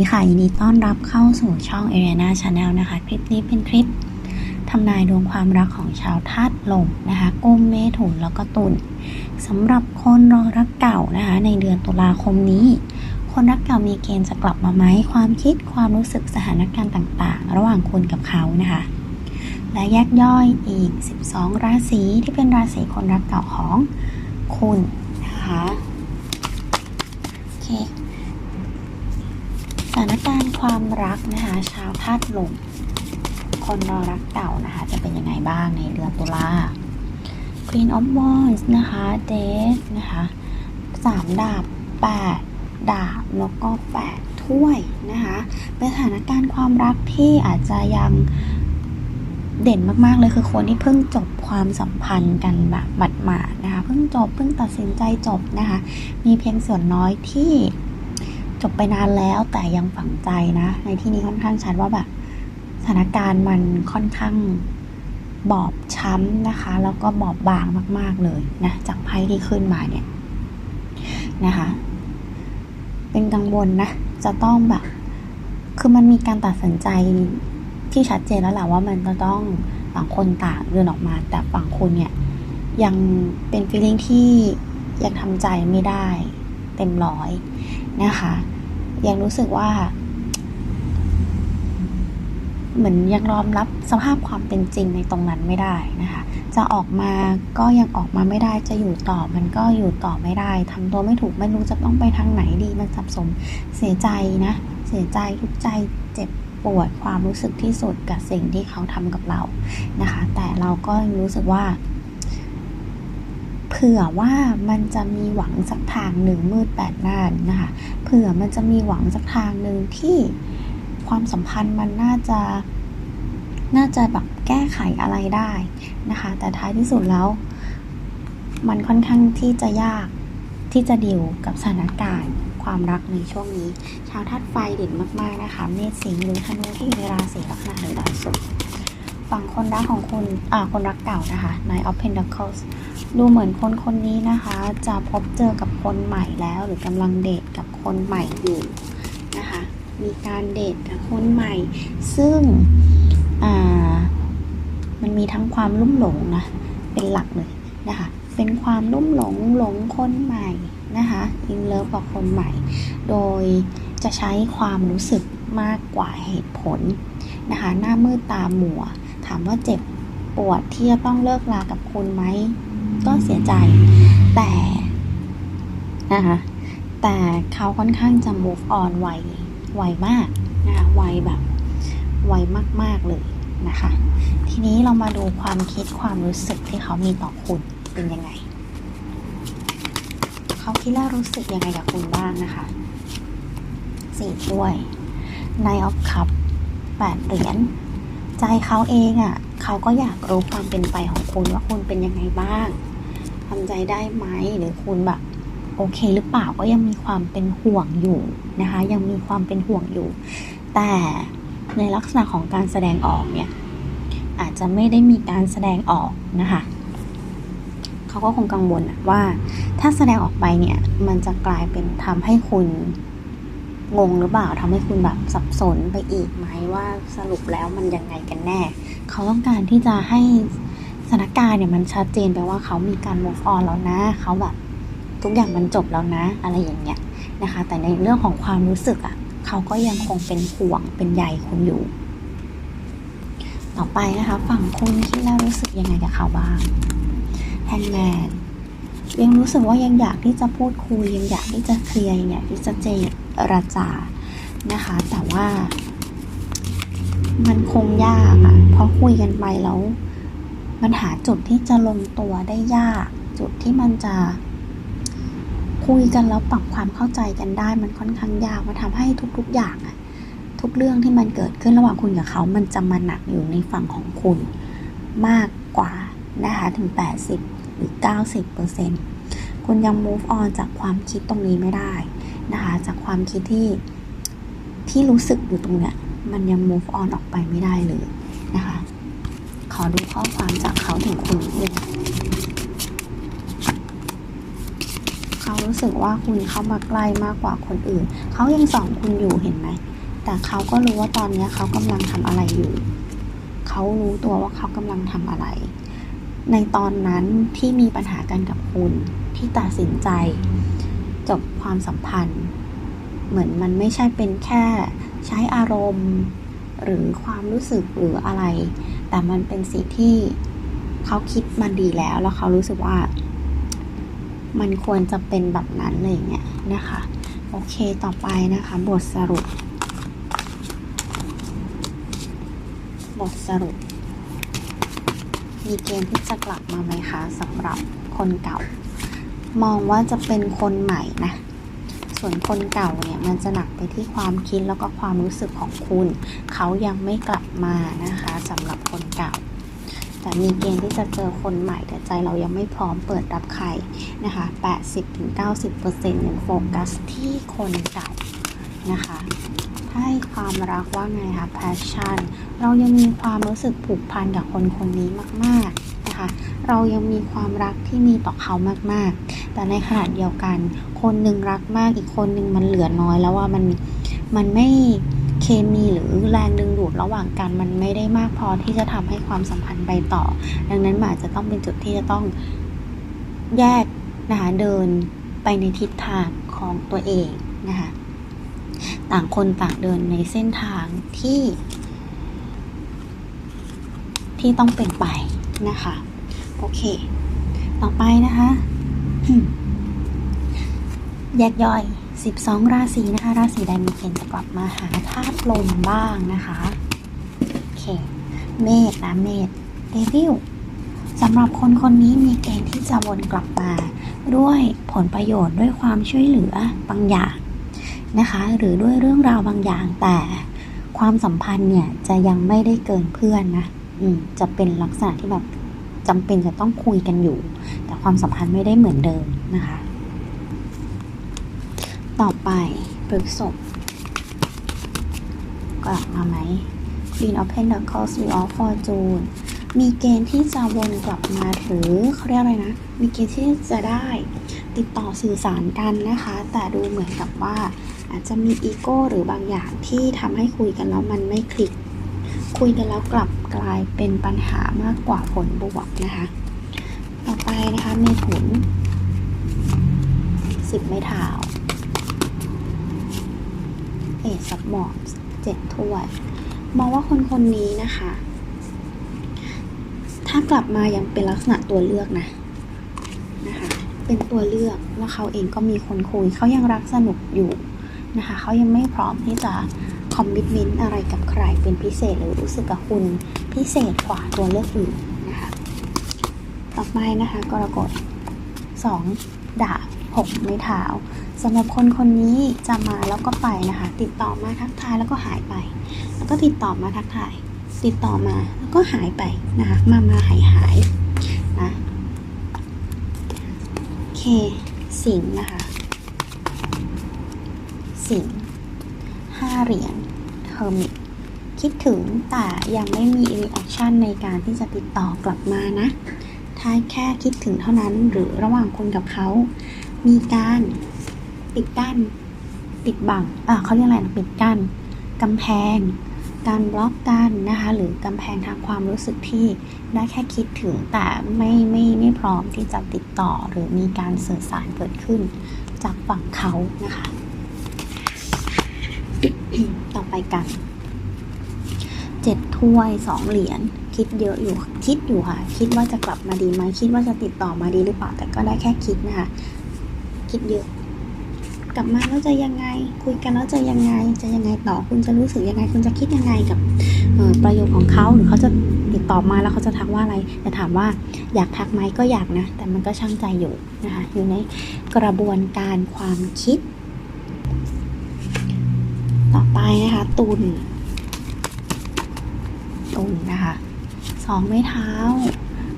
สวัสดีค่ะ ยินดีต้อนรับเข้าสู่ช่อง Ariana Channel นะคะ คลิปนี้เป็นคลิปทำนายดวงความรักของชาวธาตุลมนะคะกุมเมถุนแล้วก็ตุลสำหรับคนรอรักเก่านะคะ ในเดือนตุลาคมนี้ คนรักเก่ามีเกณฑ์จะกลับมาไหมความคิดความรู้สึกสถานการณ์ต่างๆ ระหว่างคุณกับเขานะคะ และแยกย่อยอีก 12 ราศีที่เป็นราศีคนรักเก่าของคุณนะคะโอเค ถานการณ์ความรักนะคะชาวธาตุลมคนรอรักเก่านะคะ จะเป็นยังไงบ้างในเดือนตุลา Queen of Wands นะคะ Death นะคะสามดาบแปดดาบแล้วก็แปดถ้วยนะคะเป็นสถานการณ์ความรักที่อาจจะยังเด่นมากๆเลยคือคนที่เพิ่งจบความสัมพันธ์กันแบบหมาดๆนะคะ เพิ่งจบเพิ่งตัดสินใจจบนะคะ มีเพียงส่วนน้อยที่ จบไปนานแล้วแต่ยังฝังใจนะ ในที่นี้ค่อนข้างชัดว่าแบบสถานการณ์มันค่อนข้างบอบช้ำนะคะ แล้วก็บอบบางมาก ๆเลยนะจากไพ่ที่ขึ้นมาเนี่ยนะคะ เป็นกังวลนะ จะต้องแบบ คือมันมีการตัดสินใจที่ชัดเจนแล้วแหละว่ามันจะต้องต่างคนต่างเดินออกมา แต่ฝั่งคุณเนี่ย ยังเป็นฟีลลิ่งที่ยังทำใจไม่ได้ เต็มร้อย นะคะ ยังรู้สึกว่า เหมือนยังยอมรับสภาพความเป็นจริงในตรงนั้นไม่ได้นะคะ จะออกมาก็ยังออกมาไม่ได้จะอยู่ต่อมันก็อยู่ต่อไม่ได้ทำตัวไม่ถูกไม่รู้จะต้องไปทางไหนดีมันสับสนเสียใจนะ เสียใจทุกใจเจ็บปวดความรู้สึกที่สุดกับสิ่งที่เขาทำกับเรานะคะ แต่เราก็รู้สึกว่า เผื่อว่ามันจะมีหวังสักทางหนึ่งมืดแปดด้านนะคะ เผื่อมันจะมีหวังสักทางหนึ่งที่ความสัมพันธ์มันน่าจะน่าจะแบบแก้ไขอะไรได้นะคะ แต่ท้ายที่สุดแล้ว มันค่อนข้างที่จะยากที่จะดิวกับสถานการณ์ความรักในช่วงนี้ ชาวธาตุไฟเด่นมาก ๆ นะคะ เมษสิงห์หรือธนูที่อยู่ในราศีลัคนาหรือดาวศุกร์ ฝั่งคนรักของคุณ อ่า คนรักเก่านะคะ Nine of Pentacles ดูเหมือนคนคนนี้นะคะ จะพบเจอกับคนใหม่แล้ว หรือกำลังเดทกับคนใหม่อยู่นะคะ มีการเดทกับคนใหม่ ซึ่ง อ่า มันมีทั้งความลุ่มหลงนะ เป็นหลักเลยนะคะ เป็นความลุ่มหลงหลงคนใหม่นะคะอินเลิฟกับคนใหม่ โดยจะใช้ความรู้สึกมากกว่าเหตุผลนะคะหน้ามืดตาหมัวามว่าเจ็บปวดที่จะต้องเลิกลากับคุณไหม ก็เสียใจ แต่นะคะแต่เขาค่อนข้างจะ move on ไวไวมากนะคะไวแบบไวมาก ๆ เลยนะคะ ทีนี้เรามาดูความคิดความรู้สึกที่เขามีต่อคุณเป็นยังไง เขาคิดและรู้สึกยังไงกับคุณบ้างนะคะสี่ถ้วย Nine of Cup แปดเหรียญ ใจเขาเองอะ่ะเขาก็อยากรู้ความเป็นไปของคุณว่าคุณเป็นยังไงบ้างทำใจได้ไหมหรือคุณแบบโอเคหรือเปล่าก็ยังมีความเป็นห่วงอยู่นะคะ ยังมีความเป็นห่วงอยู่ แต่ในลักษณะของการแสดงออกเนี่ยอาจจะไม่ได้มีการแสดงออกนะคะเขาก็คงกังวลว่าถ้าแสดงออกไปเนี่ยมันจะกลายเป็นทำให้คุณ งงหรือเปล่าทำให้คุณแบบสับสนไปอีกไหมว่าสรุปแล้วมันยังไงกันแน่ เขาต้องการที่จะให้สถานการณ์เนี่ยมันชัดเจนไปว่าเขามีการ move on แล้วนะเขาแบบทุกอย่างมันจบแล้วนะ อะไรอย่างเงี้ยนะคะ แต่ในเรื่องของความรู้สึกอะ่ะเขาก็ยังคงเป็นห่วงเป็นใยคุณอยู่ ต่อไปนะคะ ฝั่งคุณคิดแล้วรู้สึกยังไงกับเขาบ้างแฮงแมน ยังรู้สึกว่ายังอยากที่จะพูดคุยยังอยากที่จะเคลียร์ยังอยากที่จะเจรจานะคะ แต่ว่า มันคงยากอะ่ะเพราะคุยกันไปแล้ว มันหาจุดที่จะลงตัวได้ยาก จุดที่มันจะคุยกันแล้วปรับความเข้าใจกันได้ มันค่อนข้างยากมันทำให้ทุก ๆ อย่างทุกเรื่องที่มันเกิดขึ้นระหว่างคุณกับเขา มันจะมาหนักอยู่ในฝั่งของคุณมากกว่านะคะถึง 80 หรือ90เปอร์เซ็นต์คุณยัง move on จากความคิดตรงนี้ไม่ได้นะคะ จากความคิดที่ที่รู้สึกอยู่ตรงเนี้ย มันยัง move on ออกไปไม่ได้เลยนะคะ ขอดูข้อความจากเขาถึงคุณนิดนึงเขาเขารู้สึกว่าคุณเข้ามาใกล้มากกว่าคนอื่น เขายังส่องคุณอยู่เห็นไหม แต่เขาก็รู้ว่าตอนนี้เขากำลังทำอะไรอยู่ เขารู้ตัวว่าเขากำลังทำอะไร ในตอนนั้นที่มีปัญหากันกับคุณที่ตัดสินใจ จบความสัมพันธ์ เหมือนมันไม่ใช่เป็นแค่ใช้อารมณ์ หรือความรู้สึกหรืออะไร แต่มันเป็นสิ่งที่เขาคิดมันดีแล้ว แล้วเขารู้สึกว่า มันควรจะเป็นแบบนั้นเลยางเนี่ยนะคะ โอเคต่อไปนะคะ บทสรุป บทสรุป มีเกณฑ์ที่จะกลับมาไหมคะสำหรับคนเก่า มองว่าจะเป็นคนใหม่นะส่วนคนเก่าเนี่ยมันจะหนักไปที่ความคิดแล้วก็ความรู้สึกของคุณ เขายังไม่กลับมานะคะสำหรับคนเก่า แต่มีเกณฑ์ที่จะเจอคนใหม่แต่ใจเรายังไม่พร้อมเปิดรับใครนะคะ 80-90%ยังโฟกัสที่คนเก่านะคะ ให้ความรักว่าไงคะ passion เรายังมีความรู้สึกผูกพันกับคนคนนี้มากๆนะคะ เรายังมีความรักที่มีต่อเขามากๆ แต่ในขณะเดียวกัน คนหนึ่งรักมากอีกคนหนึ่งมันเหลือน้อยแล้วว่ามันมันไม่เคมีหรือแรงดึงดูดระหว่างกันมันไม่ได้มากพอที่จะทำให้ความสัมพันธ์ไปต่อ ดังนั้นอาจจะต้องเป็นจุดที่จะต้องแยกนะคะเดินไปในทิศทางของตัวเองนะคะ ต่างคนต่างเดินในเส้นทางที่ ที่ต้องเป็นไปนะคะ โอเค ต่อไปนะคะ แยกย่อย 12 ราศีนะคะ ราศีใดมีเกณฑ์จะกลับมาหาธาตุลมบ้างนะคะ โอเค เมษนะเมษเดวิลสำหรับคนคนนี้มีเกณฑ์ที่จะวนกลับมา ด้วยผลประโยชน์ด้วยความช่วยเหลือบางอย่าง นะคะ หรือด้วยเรื่องราวบางอย่างแต่ความสัมพันธ์เนี่ยจะยังไม่ได้เกินเพื่อนนะอืมจะเป็นลักษณะที่แบบจำเป็นจะต้องคุยกันอยู่ แต่ความสัมพันธ์ไม่ได้เหมือนเดิมนะคะ ต่อไปพฤกษบกลับมาไหม Queen of Pentacles Wheel of Fortune มีเกณฑ์ที่จะวนกลับมาหรือเขาเรียกอะไรนะ มีเกณฑ์ที่จะได้ติดต่อสื่อสารกันนะคะ แต่ดูเหมือนกับว่า อาจจะมีอีโก้หรือบางอย่างที่ทำให้คุยกันแล้วมันไม่คลิก คุยกันแล้วกลับกลายเป็นปัญหามากกว่าผลบวกนะคะ ต่อไปนะคะเมถุนสิบไม้เท้าเอซับหมอร์เจ็ดถ้วย มองว่าคนคนนี้นะคะ ถ้ากลับมายังเป็นลักษณะตัวเลือกนะนะคะ เป็นตัวเลือกว่าเขาเองก็มีคนคุยเขายังรักสนุกอยู่ นะคะเขายังไม่พร้อมที่จะคอมมิชเมนต์อะไรกับใครเป็นพิเศษหรือรู้สึกกับคุณพิเศษกว่าตัวเลือกอื่นนะคะต่อไปนะคะกรกฎสองดาบหกไม้เท้าสำหรับคนคนนี้จะมาแล้วก็ไปนะคะ ติดต่อมาทักทายแล้วก็หายไป แล้วก็ติดต่อมาทักทาย ติดต่อมาแล้วก็หายไปนะคะ มามาหายหายนะโอเคสิงนะคะ สิงห์ห้าเหรียญเทอร์มิตคิดถึงแต่ยังไม่มีรีแอคชั่นในการที่จะติดต่อกลับมานะ ถ้าแค่คิดถึงเท่านั้นหรือระหว่างคุณกับเขา มีการปิดกั้น ปิดบังอ่าเขาเรียกอะไรนะปิดกั้นกำแพง การบล็อกกันนะคะ หรือกำแพงทางความรู้สึกที่ได้แค่คิดถึงแต่ไม่ไม่ไม่พร้อมที่จะติดต่อหรือมีการสื่อสารเกิดขึ้นจากฝั่งเขานะคะ ต่อไปกันเจ็ดถ้วยสองเหรียญคิดเยอะอยู่คิดอยู่ค่ะ คิดว่าจะกลับมาดีไหมคิดว่าจะติดต่อมาดีหรือเปล่าแต่ก็ได้แค่คิดนะคะ คิดเยอะ กลับมาแล้วจะยังไง คุยกันแล้วจะยังไง จะยังไงต่อคุณจะรู้สึกยังไง คุณจะคิดยังไงกับออประโยคของเขาหรือเขาจะติดต่อมาแล้วเขาจะทักว่าอะไร แต่ถามว่าอยากทักไหมก็อยากนะ แต่มันก็ช่างใจอยู่นะคะอยู่ในกระบวนการความคิด ต่อไปนะคะ ตุลตุลนะคะสองไม้เท้า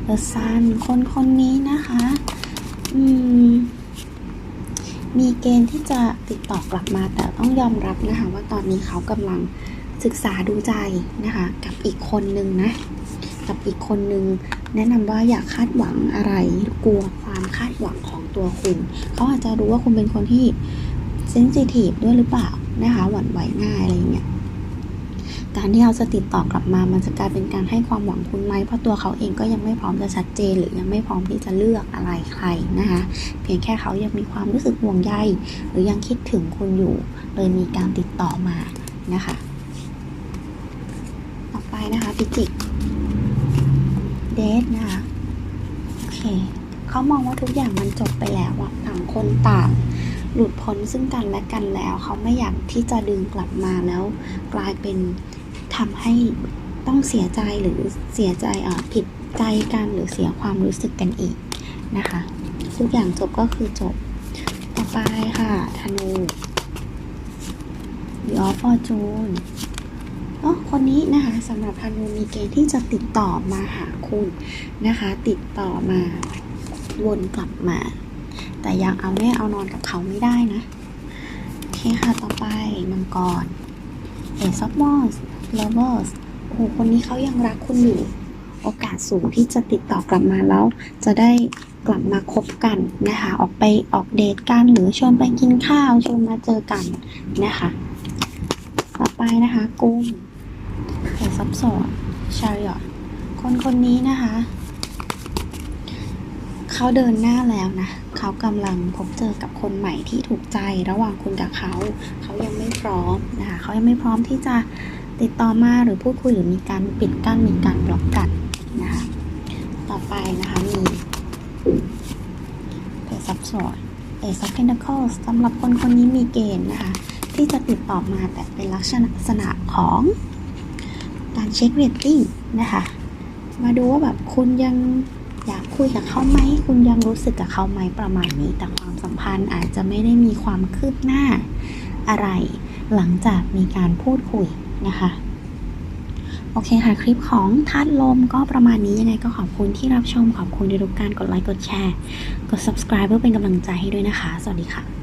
เดอะซันคนคนนี้นะคะ อืม มีเกณฑ์ที่จะติดต่อกลับมาแต่ต้องยอมรับนะคะ ว่าตอนนี้เขากำลังศึกษาดูใจนะคะ กับอีกคนนึงนะ กับอีกคนนึง แนะนำว่าอย่าคาดหวังอะไรกลัวความคาดหวังของตัวคุณ เขาอาจจะรู้ว่าคุณเป็นคนที่เซนซิทีฟด้วยหรือเปล่า นะคะหวั่นไหวง่ายอะไรเงี้ยการที่เขาจะติดต่อกลับมา มันจะกลายเป็นการให้ความหวังคุณไหม เพราะตัวเขาเองก็ยังไม่พร้อมจะชัดเจน หรือยังไม่พร้อมที่จะเลือกอะไรใครนะคะ เพียงแค่เขายังมีความรู้สึกห่วงใย หรือยังคิดถึงคุณอยู่ เลยมีการติดต่อมานะคะ ต่อไปนะคะพิจิกเดทนะคะ โอเค เขามองว่าทุกอย่างมันจบไปแล้วอะต่างคนต่าง หลุดพ้นซึ่งกันและกันแล้ว เขาไม่อยากที่จะดึงกลับมาแล้ว กลายเป็นทำให้ต้องเสียใจหรือเสียใจอ่าผิดใจกันหรือเสียความรู้สึกกันอีกนะคะ ทุกอย่างจบก็คือจบ ต่อไปค่ะธนูยอฟอร์จูนอ๋อคนนี้นะคะสำหรับธนูมีเกณฑ์ที่จะติดต่อมาหาคุณนะคะ ติดต่อมาวนกลับมา แต่ยังเอาแน่เอานอนกับเขาไม่ได้นะ โอเคค่ะ ต่อไปมังกรเอซอฟมอสเลเวอร์สโอ้โหคนนี้เขายังรักคุณอยู่ โอกาสสูงที่จะติดต่อกลับมาแล้ว จะได้กลับมาคบกันนะคะ ออกไปออกเดทกันหรือชวนไปกินข้าว ชวนมาเจอกันนะคะ ต่อไปนะคะกุ้งเอซอฟสอนชาริอตคนคนนี้นะคะ เขาเดินหน้าแล้วนะ เขากำลังพบเจอกับคนใหม่ที่ถูกใจระหว่างคุณกับเขา เขายังไม่พร้อมนะคะ เขายังไม่พร้อมที่จะติดต่อมาหรือพูดคุยหรือมีการปิดกั้นมีการบล็อกกันนะคะ ต่อไปนะคะมีเพจซับซ้อนเอซับเพนเ c ลสำหรับคนคนนี้มีเกณฑ์นะคะ ที่จะติดต่อมาแต่เป็นลักษณะของการเช็คเรตติ้งนะคะ มาดูว่าแบบคุณยัง อยากคุยกับเขาไหมคุณยังรู้สึกกับเขาไหมประมาณนี้ แต่ความสัมพันธ์อาจจะไม่ได้มีความคืบหน้าอะไร หลังจากมีการพูดคุยนะคะโอเคค่ะ คลิปของทัดลมก็ประมาณนี้ยังไงก็ขอบคุณที่รับชม ขอบคุณที่ทุกการกดไลค์กดแชร์ กด subscribe เพื่อเป็นกำลังใจให้ด้วยนะคะ สวัสดีค่ะ